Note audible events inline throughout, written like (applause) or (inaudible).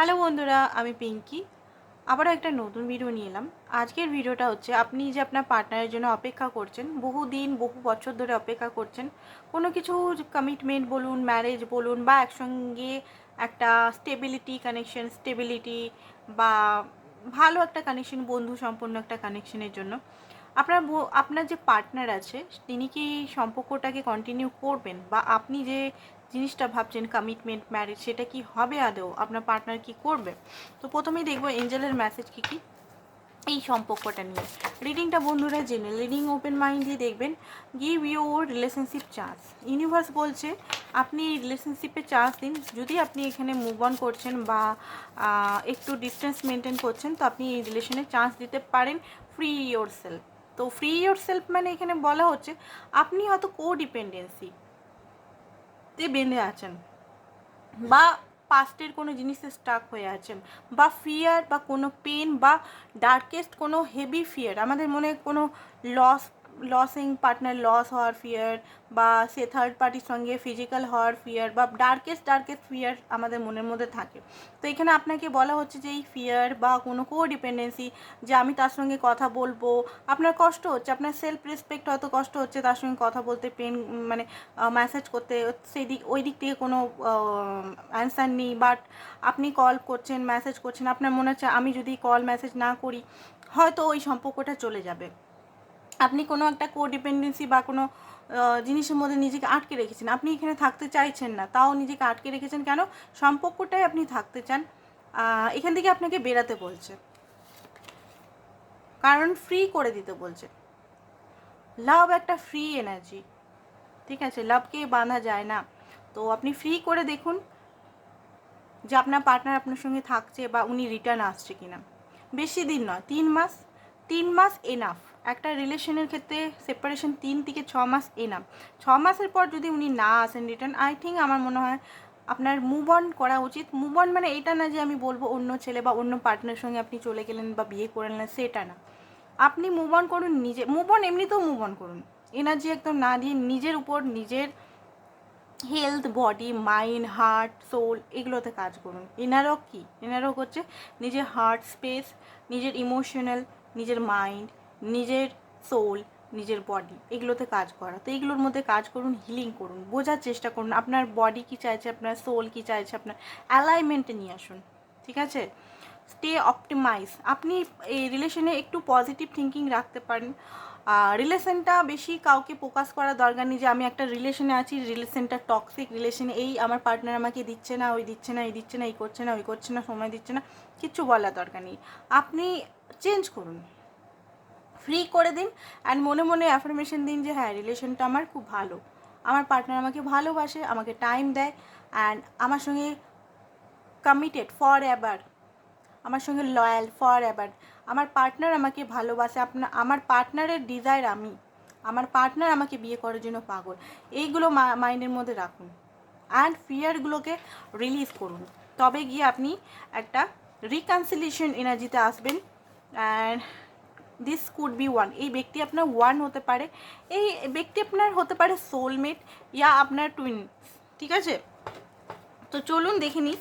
Hello বন্ধুরা, আমি পিঙ্কি। আবারও একটা নতুন ভিডিও নিয়ে এলাম। আজকের ভিডিওটা হচ্ছে, আপনি যে আপনার পার্টনারের জন্য অপেক্ষা করছেন, বহু দিন, বহু বছর ধরে অপেক্ষা করছেন, কোনো কিছু কমিটমেন্ট বলুন ম্যারেজ বলুন, বা একসঙ্গে একটা স্টেবিলিটি কানেকশন স্টেবিলিটি বা ভালো একটা কানেকশন বন্ধু সম্পন্ন একটা কানেকশনের জন্য আপনার আপনার যে পার্টনার আছে, তিনি কি সম্পর্কটাকে কন্টিনিউ করবেন? বা আপনি যে জিনিসটা ভাবছেন কমিটমেন্ট ম্যারেজ সেটা কি হবে আদৌ? আপনার পার্টনার কি করবে? তো প্রথমেই দেখব এঞ্জেলের মেসেজ কি কি? এই সম্পর্কটা নিয়ে। রিডিংটা বন্ধুরা জেনে রিডিং ওপেন মাইন্ড দিয়ে দেখবেন। Give your relationship chance universe বলছে, আপনি এই রিলেশনশিপে চান্স দিন। যদি আপনি এখানে মুভ অন করছেন বা একটু ডিস্টেন্স মেনটেন করছেন, তো আপনি এই রিলেশনে চান্স দিতে পারেন ফ্রি ইয়োর সেলফ তো ফ্রি ইয়োর সেলফ মানে এখানে বলা হচ্ছে, আপনি হয়তো কো ডিপেন্ডেন্সি তে বেঁধে আছেন বা পাস্টের কোনো জিনিসে স্টাক হয়ে আছেন বা ফিয়ার বা কোনো পেন বা ডার্কেস্ট কোনো হেভি ফিয়ার আমাদের মনে কোনো লস লসিং পার্টনার লস হওয়ার ফিয়ার বা সে থার্ড পার্টির সঙ্গে ফিজিক্যাল হওয়ার ফিয়ার বা ডার্কেস্ট ডার্কেস্ট ফিয়ার আমাদের মনের মধ্যে থাকে। তো এখানে আপনাকে বলা হচ্ছে যে এই ফিয়ার বা কোনো কো ডিপেন্ডেন্সি যে আমি তার সঙ্গে কথা বলব, আপনার কষ্ট হচ্ছে, আপনার সেলফ রেসপেক্ট হয়তো কষ্ট হচ্ছে তার সঙ্গে কথা বলতে পেন মানে মেসেজ করতে সেই দিক ওই দিক থেকে কোনো অ্যান্সার নেই বাট আপনি কল করছেন মেসেজ করছেন, আপনার মনে হচ্ছে আমি যদি কল মেসেজ না করি, হয়তো ওই সম্পর্কটা চলে যাবে। আপনি কোনো একটা কো ডিপেন্ডেন্সি বা কোনো জিনিসের মধ্যে নিজেকে আটকে রেখেছেন, আপনি এখানে থাকতে চাইছেন না, তাও নিজেকে আটকে রেখেছেন কেন? সম্পর্কটাই আপনি থাকতে চান এখান থেকে আপনাকে বেরাতে বলছে। কারণ ফ্রি করে দিতে বলছে। লাভ একটা ফ্রি এনার্জি ঠিক আছে? লাভকে বাঁধা যায় না। তো আপনি ফ্রি করে দেখুন যে আপনার পার্টনার আপনার সঙ্গে থাকছে বা উনি রিটার্ন আসছে কিনা। বেশি দিন নয়, তিন মাস তিন মাস এনাফ একটা রিলেশনের ক্ষেত্রে সেপারেশন তিন থেকে ছ মাস এনাম ছ মাসের পর যদি উনি না আসেন রিটার্ন আই থিঙ্ক আমার মনে হয় আপনার মুভ অন করা উচিত। মুভ অন মানে এটা না যে আমি বলব অন্য ছেলে বা অন্য পার্টনারের সঙ্গে আপনি চলে গেলেন বা বিয়ে করে নিলেন সেটা না। আপনি মুভ অন করুন নিজে মুভ অন এমনিতেও মুভ অন করুন। এনার্জি একদম না দিয়ে নিজের উপর নিজের health body mind heart soul এগুলোতে কাজ করুন। ইনারক কি? ইনারক হচ্ছে নিজের হার্ট স্পেস নিজের ইমোশনাল নিজের মাইন্ড নিজের সোল নিজের বডি এগুলোতে কাজ করা। তো এগুলোর মধ্যে কাজ করুন হিলিং করুন, বোঝার চেষ্টা করুন, আপনার বডি কি চাইছে, আপনার সোল কি চাইছে, আপনার অ্যালাইনমেন্টে নিয়ে আসুন, ঠিক আছে? স্টে অপটিমাইজ আপনি এই রিলেশনে একটু পজিটিভ থিঙ্কিং রাখতে পারেন। রিলেশনটা বেশি কাউকে ফোকাস করার দরকার নেই যে, আমি একটা রিলেশনে আছি রিলেশনটা টক্সিক রিলেশনে এই আমার পার্টনার আমাকে দিচ্ছে না, ওই দিচ্ছে না, এই দিচ্ছে না, এই করছে না, ওই করছে না, সময় দিচ্ছে না কিচ্ছু বলার দরকার নেই। আপনি চেঞ্জ করুন। ফ্রি করে দিন অ্যান্ড মনে মনে অ্যাফার্মেশন দিন যে হ্যাঁ রিলেশনটা আমার খুব ভালো। আমার পার্টনার আমাকে ভালোবাসে, আমাকে টাইম দেয় অ্যান্ড আমার সঙ্গে কমিটেড ফর এভার আমার সঙ্গে লয়াল ফর এভার আমার পার্টনার আমাকে ভালোবাসে আপনার আমার পার্টনারের ডিজায়ার আমি। আমার পার্টনার আমাকে বিয়ে করার জন্য পাগল। এইগুলো মাইন্ডের মধ্যে রাখুন অ্যান্ড ফিয়ারগুলোকে রিলিজ করুন। তবে গিয়ে আপনি একটা রিকনসিলিয়েশন এনার্জিতে আসবেন and this could be one এই ব্যক্তি আপনার ওয়ান হতে পারে। এই ব্যক্তি আপনার হতে পারে সোলমেট ইয়া আপনার টুইন ঠিক আছে? তো চলুন দেখে নিই।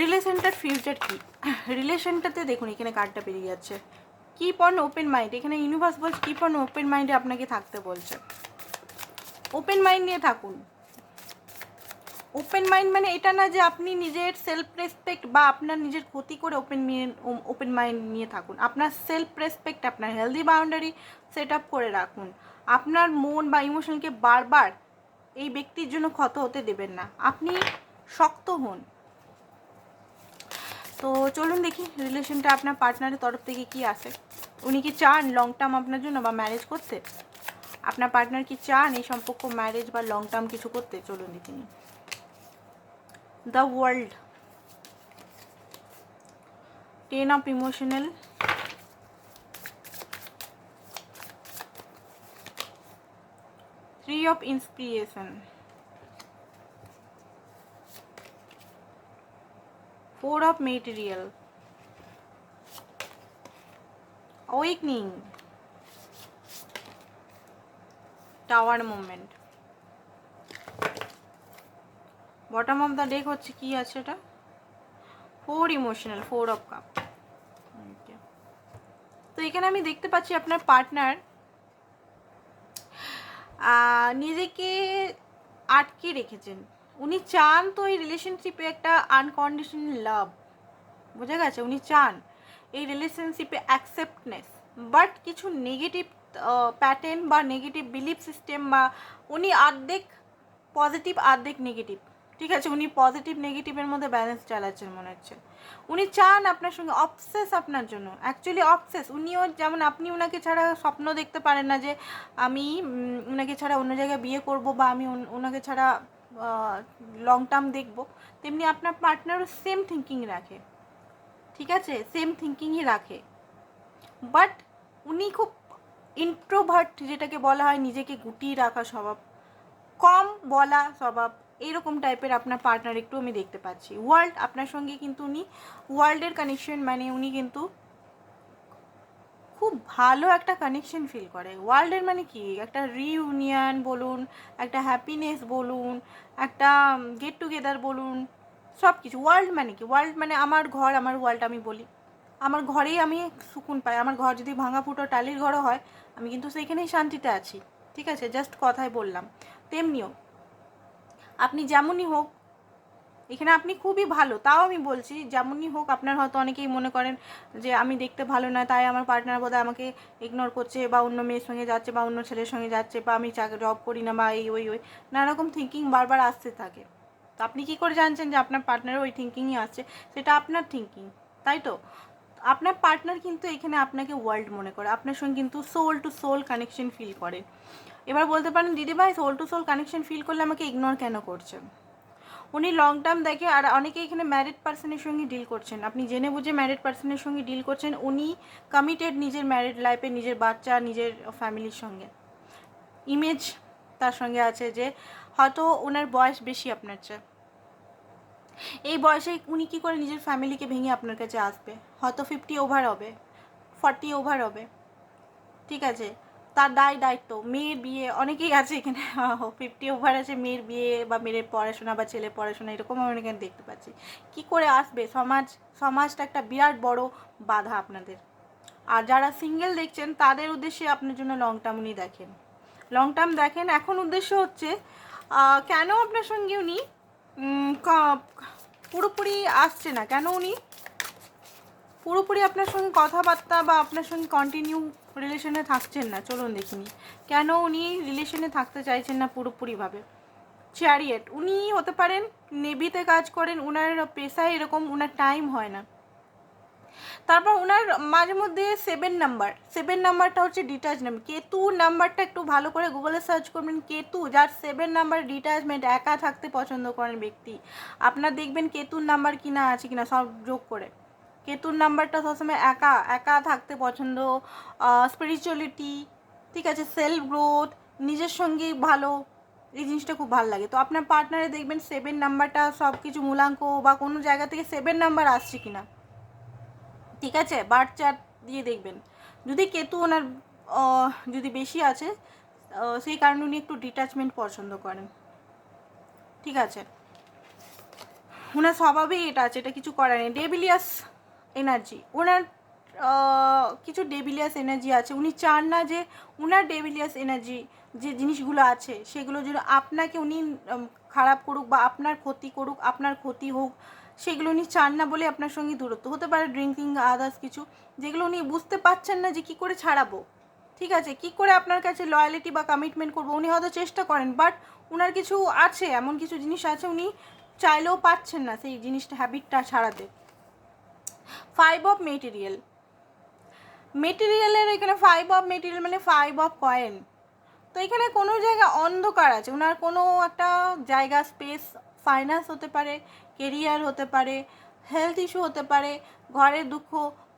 রিলেশনটার ফিউচার কি? রিলেশনটাতে দেখুন, এখানে কার্ডটা বেরিয়ে যাচ্ছে। কিপ অন ওপেন মাইন্ড এখানে ইউনিভার্স বলছে কিপ অন ওপেন মাইন্ডে আপনাকে থাকতে বলছে। ওপেন মাইন্ড নিয়ে থাকুন। ওপেন মাইন্ড মানে এটা না যে আপনি নিজের সেলফ রেসপেক্ট বা আপনার নিজের ক্ষতি করে ওপেন ওপেন মাইন্ড নিয়ে থাকুন। আপনার সেলফ রেসপেক্ট আপনার হেলদি বাউন্ডারি সেট আপ করে রাখুন। আপনার মন বা ইমোশনকে বারবার এই ব্যক্তির জন্য ক্ষত হতে দেবেন না। আপনি শক্ত হন। তো চলুন দেখি রিলেশনটা আপনার পার্টনারের তরফ থেকে কি আসে উনি কি চান লং টার্ম আপনার জন্য বা ম্যারেজ করতে? আপনার পার্টনার কি চান এই সম্পর্ক ম্যারেজ বা লং টার্ম কিছু করতে? চলুন দেখে নিই। the world. Ten of emotional three of inspiration. Four of material. Awakening. Tower moment. Bottom of the deck হচ্ছে কি আছে এটা? Four emotional four of cup তো এখানে আমি দেখতে পাচ্ছি আপনার পার্টনার নিজেকে আটকে রেখেছেন। উনি চান তো এই রিলেশনশিপে একটা আনকন্ডিশনাল লাভ বোঝা গেছে? উনি চান এই রিলেশনশিপে অ্যাকসেপ্টনেস বাট কিছু নেগেটিভ প্যাটার্ন বা নেগেটিভ বিলিফ সিস্টেম বা উনি অর্ধেক পজিটিভ অর্ধেক নেগেটিভ ঠিক আছে, উনি পজিটিভ নেগেটিভের মধ্যে ব্যালেন্স চালাচ্ছেন মনে হচ্ছে। উনি চান আপনার সঙ্গে অবসেস আপনার জন্য অ্যাকচুয়ালি অবসেস উনিও যেমন আপনি ওনাকে ছাড়া স্বপ্ন দেখতে পারেন না যে আমি ওনাকে ছাড়া অন্য জায়গায় বিয়ে করব বা আমি ওনাকে ছাড়া লং টার্ম দেখব, তেমনি আপনার পার্টনারও সেম থিঙ্কিং রাখে। ঠিক আছে? সেম থিঙ্কিংই রাখে। বাট উনি খুব ইন্ট্রোভার্ট যেটাকে বলা হয় নিজেকে গুটিয়ে রাখা স্বভাব, কম বলা স্বভাব। এইরকম টাইপের আপনার পার্টনার একটু আমি দেখতে পাচ্ছি। ওয়ার্ল্ড আপনার সঙ্গে কিন্তু উনি ওয়ার্ল্ডের কানেকশন মানে উনি কিন্তু খুব ভালো একটা কানেকশন ফিল করে। ওয়ার্ল্ডের মানে কি? একটা রিউনিয়ন বলুন, একটা হ্যাপিনেস বলুন, একটা গেট টুগেদার বলুন সব কিছু ওয়ার্ল্ড মানে কি? ওয়ার্ল্ড মানে আমার ঘর, আমার ওয়ার্ল্ড আমি বলি। আমার ঘরেই আমি সুকুন পাই। আমার ঘর যদি ভাঙা ফুটো টালির ঘরও হয়, আমি কিন্তু সেইখানেই শান্তিতে আছি। ঠিক আছে? জাস্ট কথাই বললাম। তেমনিও আপনি যেমনই হোক, এখানে আপনি খুবই ভালো, তাও আমি বলছি যেমনই হোক, আপনার হয়তো অনেকেই মনে করেন যে আমি দেখতে ভালো না তাই আমার পার্টনার বোধহয় আমাকে ইগনোর করছে বা অন্য মেয়ের সঙ্গে যাচ্ছে বা অন্য ছেলের সঙ্গে যাচ্ছে বা আমি চাকরি জব করি না বা এই, ওই ওই নানারকম থিঙ্কিং বারবার আসতে থাকে। তো আপনি কী করে জানছেন যে আপনার পার্টনারের ওই থিঙ্কিংই আসছে? সেটা আপনার থিঙ্কিং তাই তো? আপনার পার্টনার কিন্তু এখানে আপনাকে ওয়ার্ল্ড মনে করে। আপনার সঙ্গে কিন্তু soul to soul connection feel করে। এবার বলতে পারেন দিদি ভাই soul to soul connection feel করলে আমাকে ইগনোর কেন করছেন? উনি লং টার্ম দেখে, আর অনেকে এখানে ম্যারিড পার্সনের সঙ্গে ডিল করছেন। আপনি জেনে বুঝে ম্যারিড পার্সনের সঙ্গে ডিল করছেন, উনি কমিটেড নিজের ম্যারিড লাইফে নিজের বাচ্চা, নিজের ফ্যামিলির সঙ্গে। ইমেজ তার সঙ্গে আছে যে, হয়তো ওনার বয়স বেশি আপনার চেয়ে। এই বয়সে উনি কী করে নিজের ফ্যামিলিকে ভেঙে আপনার কাছে আসবে? হয়তো ফিফটি ওভার হবে ফর্টি ওভার হবে। ঠিক আছে? তার দায় দায়িত্ব, মেয়ের বিয়ে, অনেকেই আছে এখানে। (laughs) ফিফটি ওভার আছে, মেয়ের বিয়ে বা মেয়ের পড়াশোনা বা ছেলে পড়াশোনা, এরকম আমি এখানে দেখতে পাচ্ছি। কি করে আসবে? সমাজ, সমাজটা একটা বিরাট বড় বাধা আপনাদের। আর যারা সিঙ্গেল দেখছেন, তাদের উদ্দেশ্যে আপনার জন্য লং টার্ম উনি দেখেন। লং টার্ম দেখেন, এখন উদ্দেশ্য হচ্ছে কেন আপনার সঙ্গে উনি পুরোপুরি আসছে না। কেন উনি? পুরোপুরি আপনার সঙ্গে কথাবার্তা বা আপনার সঙ্গে কন্টিনিউ রিলেশনে থাকছেন না। চলুন দেখিনি কেন উনি রিলেশনে থাকতে চাইছেন না পুরোপুরিভাবে? চ্যারিয়েট উনি হতে পারেন, নেভিতে কাজ করেন ওনার পেশায় এরকম ওনার টাইম হয় না। তারপর ওনার মাঝে মধ্যে সেভেন নাম্বার সেভেন নাম্বারটা হচ্ছে ডিটাচমেন্ট কেতু নাম্বারটা একটু ভালো করে গুগলে সার্চ করবেন, কেতু যার সেভেন নাম্বার ডিটাচমেন্ট একা থাকতে পছন্দ করেন ব্যক্তি, আপনার দেখবেন কেতুর নাম্বার কিনা আছে কিনা সব যোগ করে, কেতুর নাম্বারটা সবসময় একা একা থাকতে পছন্দ স্পিরিচুয়ালিটি ঠিক আছে সেলফ গ্রোথ নিজের সঙ্গে ভালো, এই জিনিসটা খুব ভালো লাগে, তো আপনার পার্টনারে দেখবেন সেভেন নাম্বারটা সব কিছু মূলাঙ্ক বা কোনো জায়গা থেকে সেভেন নাম্বার আসছে কিনা। ঠিক আছে বার চার্ট দিয়ে দেখবেন। যদি কেতু ওনার যদি বেশি আছে সেই কারণে উনি একটু ডিট্যাচমেন্ট পছন্দ করেন। ঠিক আছে? ওনার স্বভাবেই এটা আছে, এটা কিছু করার নেই। ডেবিলিয়াস এনার্জি ওনার কিছু ডেবিলিয়াস এনার্জি আছে। উনি চান না যে ওনার ডেবিলিয়াস এনার্জি যে জিনিসগুলো আছে, সেগুলো যেন আপনাকে উনি খারাপ করুক বা আপনার ক্ষতি করুক, আপনার ক্ষতি হোক সেগুলো উনি চান না বলে আপনার সঙ্গে দূরত্ব। হতে পারে ড্রিঙ্কিং আদার্স কিছু, যেগুলো উনি বুঝতে পারছেন না যে কী করে ছাড়াবো। ঠিক আছে? কি করে আপনার কাছে লয়ালিটি বা কমিটমেন্ট করব? উনি হয়তো চেষ্টা করেন বাট ওনার কিছু আছে, এমন কিছু জিনিস আছে উনি চাইলেও পাচ্ছেন না সেই জিনিসটা হ্যাবিটটা ছাড়াতে। ফাইভ অফ মেটেরিয়াল মেটেরিয়ালের এখানে ফাইভ অফ মেটেরিয়াল মানে ফাইভ অফ কয়েন তো এখানে কোনো জায়গা অন্ধকার আছে ওনার কোনো একটা জায়গা স্পেস ফাইন্যান্স হতে পারে কেরিয়ার হতে পারে হেলথ ইস্যু হতে পারে, ঘরের দুঃখ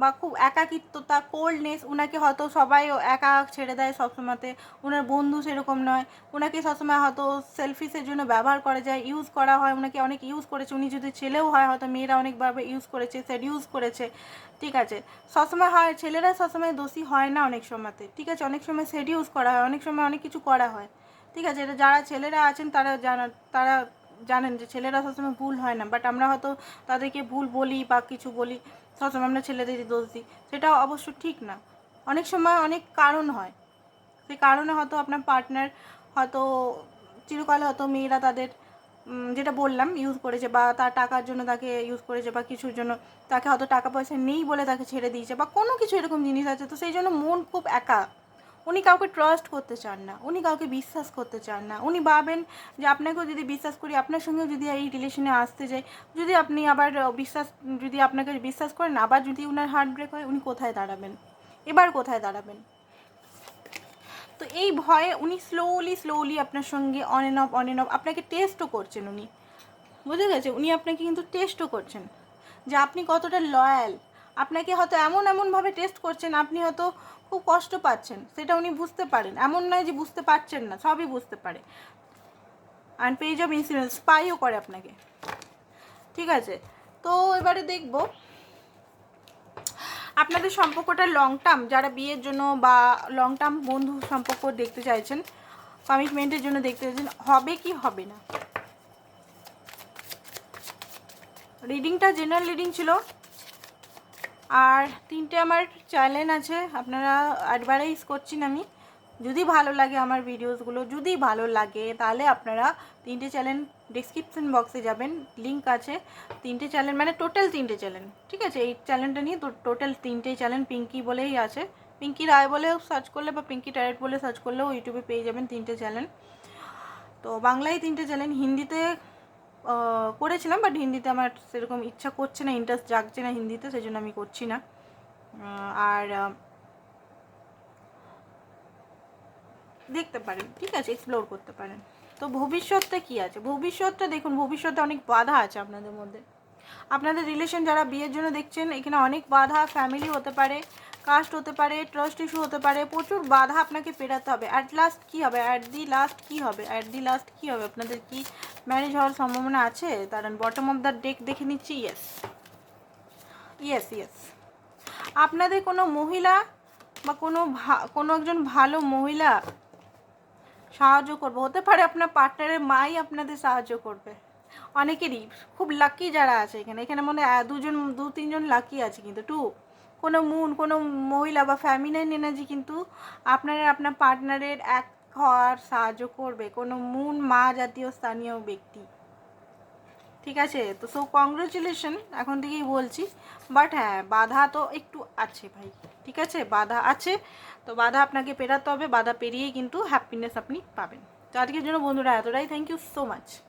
বা খুব একাকিত্বতা কোল্ডনেস ওনাকে হয়তো সবাই একা ছেড়ে দেয় সবসময়তে। ওনার বন্ধু সেরকম নয়। ওনাকে সবসময় হয়তো সেলফিসের জন্য ব্যবহার করা যায় ইউজ করা হয়। ওনাকে অনেক ইউজ করেছে। উনি যদি ছেলেও হয়, হয়তো মেয়েরা অনেকভাবে ইউজ করেছে সেডিউস করেছে। ঠিক আছে? সবসময় হয়, ছেলেরা সবসময় দোষী হয় না অনেক সময়তে। ঠিক আছে? অনেক সময় সেডিউস করা হয়, অনেক সময় অনেক কিছু করা হয়। ঠিক আছে? এটা যারা ছেলেরা আছেন, তারা জানা, তারা জানেন যে ছেলেরা সবসময় ভুল হয় না বাট আমরা হয়তো তাদেরকে ভুল বলি বা কিছু বলি, সবসময় আমরা ছেলেদের দোষ দিই। সেটা অবশ্য ঠিক না। অনেক সময় অনেক কারণ হয়। সেই কারণে হয়তো আপনার পার্টনার হয়তো চিরকাল হয়তো মেয়েরা তাদের যেটা বললাম ইউজ করেছে বা তার টাকার জন্য তাকে ইউজ করেছে বা কিছুর জন্য তাকে হয়তো টাকা পয়সা নেই বলে তাকে ছেড়ে দিয়েছে বা কোনো কিছু এরকম জিনিস আছে, তো সেই জন্য মন খুব একা। উনি কাউকে ট্রাস্ট করতে চান না, উনি কাউকে বিশ্বাস করতে চান না। উনি ভাবেন যে আপনাকেও যদি বিশ্বাস করি, আপনার সঙ্গেও যদি এই রিলেশনে আসতে যাই, যদি আপনি আবার বিশ্বাস, যদি আপনাকে বিশ্বাস করেন, আবার যদি উনার হার্ট ব্রেক হয়, উনি কোথায় দাঁড়াবেন? এবার কোথায় দাঁড়াবেন? তো এই ভয়ে উনি স্লোলি স্লোলি আপনার সঙ্গে on and off on and off আপনাকে টেস্টও করছেন উনি। বুঝে গেছে? উনি আপনাকে কিন্তু টেস্টও করছেন। যে আপনি কতটা লয়াল আপনাকে হয়তো এমন এমনভাবে টেস্ট করছেন, আপনি হয়তো খুব কষ্ট পাচ্ছেন, সেটা উনি বুঝতে পারেন। এমন নয় যে বুঝতে পারছেন না, সবই বুঝতে পারে। অ্যান্ড পেজ অফ ইন্সুরেন্স স্পাইও করে আপনাকে। ঠিক আছে? তো এবারে দেখব, আপনাদের সম্পর্কটা লং টার্ম যারা বিয়ের জন্য বা লং টার্ম বন্ধু সম্পর্ক দেখতে চাইছেন কমিটমেন্টের জন্য দেখতে চাইছেন, হবে কি হবে না? রিডিংটা জেনারেল রিডিং ছিল। আর তিনটে আমার চ্যানেল আছে, আপনারা অ্যাডভার্টাইজ করছি না আমি। যদি ভালো লাগে আমার ভিডিওসগুলো, যদি ভালো লাগে, তাহলে আপনারা তিনটে চ্যানেল ডিসক্রিপশন বক্সে যাবেন লিংক আছে। তিনটে চ্যানেল মানে টোটাল তিনটে চ্যানেল, ঠিক আছে? এই চ্যানেলটা নিয়ে টোটাল তিনটে চ্যানেল পিঙ্কি বলেই আছে। পিঙ্কি রায় বলেও সার্চ করলে বা পিঙ্কি ট্যারেট বলে সার্চ করলেও ইউটিউবে পেয়ে যাবেন তিনটে চ্যানেল। তো বাংলায় তিনটে চ্যানেল, হিন্দিতে করেছিলাম বাট হিন্দিতে আমার সেরকম ইচ্ছা করছে না ইন্টারেস্ট জাগছে না হিন্দিতে সেই জন্য আমি করছি না। আর দেখতে পারেন, ঠিক আছে এক্সপ্লোর করতে পারেন। তো ভবিষ্যৎটা কি আছে? ভবিষ্যৎটা দেখুন, ভবিষ্যতে অনেক বাধা আছে আপনাদের মধ্যে। আপনাদের রিলেশন যারা বিয়ের জন্য দেখছেন, এখানে অনেক বাধা ফ্যামিলি হতে পারে কাস্ট হতে পারে ট্রাস্ট ইস্যু হতে পারে, প্রচুর বাধা আপনাকে পেরাতে হবে। অ্যাট লাস্ট কী হবে? অ্যাট দি লাস্ট কী হবে? অ্যাট দি লাস্ট কী হবে? আপনাদের কি ম্যারেজ হওয়ার সম্ভাবনা আছে? দাঁড়ান বটম অফ দ্য ডেক দেখে নিচ্ছি ইয়েস ইয়েস ইয়েস আপনাদের কোনো মহিলা বা কোনো কোনো একজন ভালো মহিলা সাহায্য করবে? হতে পারে আপনার পার্টনারের মাই আপনাদের সাহায্য করবে। অনেকেরই, খুব লাকি যারা আছে এখানে। এখানে মনে হয় দুজন, দু, তিনজন লাকি আছে কিন্তু টু কোনো মুন কোনো মহিলা বা ফ্যামিনাইন এনার্জি কিন্তু আপনার আপনার পার্টনারের এক হওয়ার সাহায্য করবে, কোনো মুন মা জাতীয় স্থানীয় ব্যক্তি। ঠিক আছে? তো সো কংগ্রেচুলেশন এখন থেকেই বলছি। বাট হ্যাঁ বাধা তো একটু আছে ভাই। ঠিক আছে? বাধা আছে। তো বাধা আপনাকে পেরাতে হবে, বাধা পেরিয়েই কিন্তু হ্যাপিনেস আপনি পাবেন। তো আজকের জন্য বন্ধুরা, এতটাই। Thank you so much